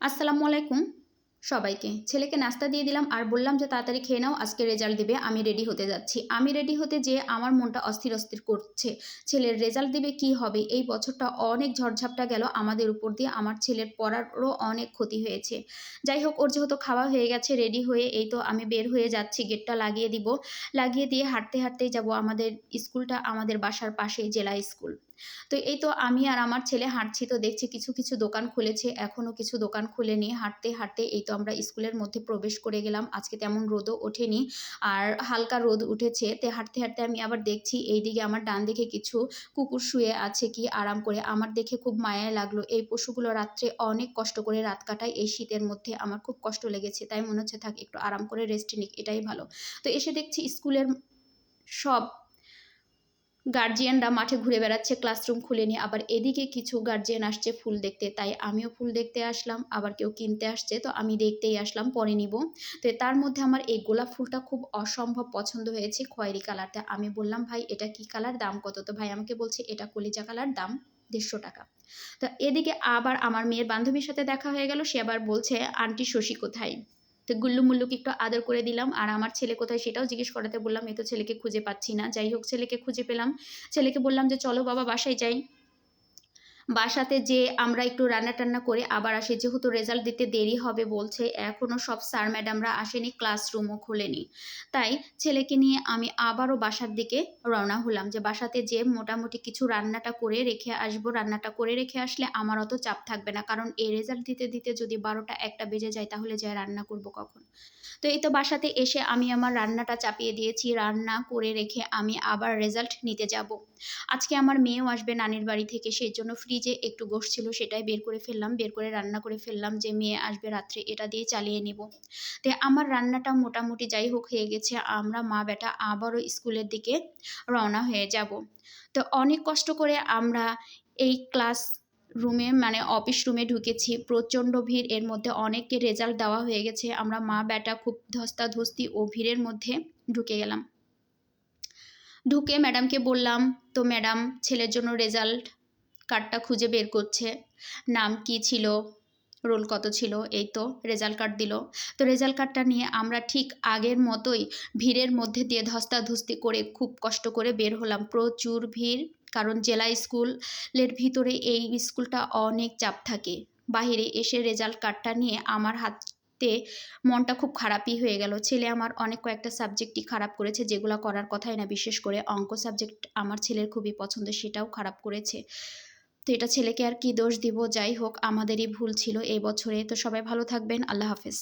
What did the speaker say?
আসসালামু আলাইকুম সবাইকে। ছেলেকে নাস্তা দিয়ে দিলাম আর বললাম যে তাড়াতাড়ি খেয়ে নাও, আজকে রেজাল্ট দিবে, আমি রেডি হতে যাচ্ছি। আমি রেডি হতে যেয়ে আমার মনটা অস্থির অস্থির করছে। ছেলের রেজাল্ট দিবে কি হবে? এই বছরটা অনেক ঝড়ঝাপটা গেল আমাদের উপর দিয়ে, আমার ছেলের পড়ারও অনেক ক্ষতি হয়েছে। যাই হোক, ওর যেহেতু খাওয়া হয়ে গেছে, রেডি হয়ে এই তো আমি বের হয়ে যাচ্ছি, গেটটা লাগিয়ে দিব। লাগিয়ে দিয়ে হাঁটতে হাঁটতেই যাব আমাদের স্কুলটা, আমাদের বাসার পাশেই জেলা স্কুল। তো এই তো আমি আর আমার ছেলে হাঁটছি, তো দেখছি কিছু কিছু দোকান খুলেছে, এখনও কিছু দোকান খুলেনি। হাঁটতে হাঁটতে এই তো আমরা স্কুলের মধ্যে প্রবেশ করে গেলাম। আজকে তেমন রোদও ওঠেনি আর হালকা রোদ উঠেছে। তে হাঁটতে হাঁটতে আমি আবার দেখছি এইদিকে আমার ডান দিকে কিছু কুকুর শুয়ে আছে কি আরাম করে। আমার দেখে খুব মায়া লাগল। এই পশুগুলো রাত্রে অনেক কষ্ট করে রাত কাটায়। এই শীতের মধ্যে আমার খুব কষ্ট লেগেছে, তাই মনে হচ্ছে থাক একটু আরাম করে রেস্ট নিক, এটাই ভালো। তো এসে দেখছি স্কুলের সব গার্জিয়ানরা মাঠে ঘুরে বেড়াচ্ছে, ক্লাসরুম খুলে নিয়ে আবার এদিকে কিছু গার্জিয়ান আসছে ফুল দেখতে। তাই আমিও ফুল দেখতে আসলাম, আবার কেউ কিনতে আসছে, তো আমি দেখতেই আসলাম, পরে নিব। তো তার মধ্যে আমার এই গোলাপ ফুলটা খুব অসম্ভব পছন্দ হয়েছে খয়েরি কালারটা। আমি বললাম, ভাই, এটা কি কালার? দাম কত? তো ভাই আমাকে বলছে, এটা কলিজা কালার, দাম দেড়শো টাকা। তো এদিকে আবার আমার মেয়ের বান্ধবীর সাথে দেখা হয়ে গেল, সে আবার বলছে, আন্টি শশী কোথায়? তো গুল্লু মুল্লুকে একটু আদর করে দিলাম। আর আমার ছেলে কোথায় সেটাও জিজ্ঞেস করাতে বললাম, এ তো ছেলেকে খুঁজে পাচ্ছি না। যাই হোক, ছেলেকে খুঁজে পেলাম। ছেলেকে বললাম যে, চলো বাবা, বাসায় যাই। বাসাতে যে আমরা একটু রান্না টান্না করে আবার আসি, যেহেতু রেজাল্ট দিতে দেরি হবে বলছে এখনও সব স্যার ম্যাডামরা আসেনি ক্লাসরুমও খোলেনি। তাই ছেলেকে নিয়ে আমি আবারও বাসার দিকে রওনা হলাম যে বাসাতে যে মোটামুটি কিছু রান্নাটা করে রেখে আসব, রান্নাটা করে রেখে আসলে আমার অত চাপ থাকবে না, কারণ এই রেজাল্ট দিতে দিতে যদি বারোটা একটা বেজে যায় তাহলে যাই রান্না করব কখন? তো এই তো বাসাতে এসে আমি আমার রান্নাটা চাপিয়ে দিয়েছি, রান্না করে রেখে আমি আবার রেজাল্ট নিতে যাব। আজকে আমার মেয়েও আসবে নানির বাড়ি থেকে, সেই জন্য ফ্রিজে একটু গোশ ছিল সেটাই বের করে ফেললাম, বের করে রান্না করে ফেললাম, যে মেয়ে আসবে রাত্রে এটা দিয়ে চালিয়ে নিব। তো আমার রান্নাটা মোটামুটি যাই হোক হয়ে গেছে, আমরা মা বেটা আবারও স্কুলের দিকে রওনা হয়ে যাব। তো অনেক কষ্ট করে আমরা এই ক্লাস রুমে মানে অফিস রুমে ঢুকেছি, প্রচণ্ড ভিড়, এর মধ্যে অনেককে রেজাল্ট দেওয়া হয়ে গেছে, আমরা মা বেটা খুব ধস্তাধস্তি ও ভিড়ের মধ্যে ঢুকে গেলাম। ঢুকে ম্যাডামকে বললাম, তো ম্যাডাম, ছেলের জন্য রেজাল্ট কার্ডটা খুঁজে বের করছে। নাম কি ছিল? রোল কত ছিল? এই তো রেজাল্ট কার্ড দিল। তো রেজাল্ট কার্ডটা নিয়ে আমরা ঠিক আগের মতোই ভিড়ের মধ্যে দিয়ে ধস্তাধস্তি করে খুব কষ্ট করে বের হলাম। প্রচুর ভিড়, কারণ জেলা স্কুলের ভিতরে এই স্কুলটা অনেক চাপ থাকে। বাহিরে এসে রেজাল্ট কার্ডটা নিয়ে আমার হাতে মনটা খুব খারাপই হয়ে গেল। ছেলে আমার অনেক কয়েকটা সাবজেক্টই খারাপ করেছে, যেগুলো করার কথাই না। বিশেষ করে অঙ্ক সাবজেক্ট আমার ছেলের খুবই পছন্দ, সেটাও খারাপ করেছে। তো এটা ছেলেকে আর কি দোষ দিব? যাই হোক, আমাদেরই ভুল ছিল এই বছরে। তো সবাই ভালো থাকবেন। আল্লাহ হাফেজ।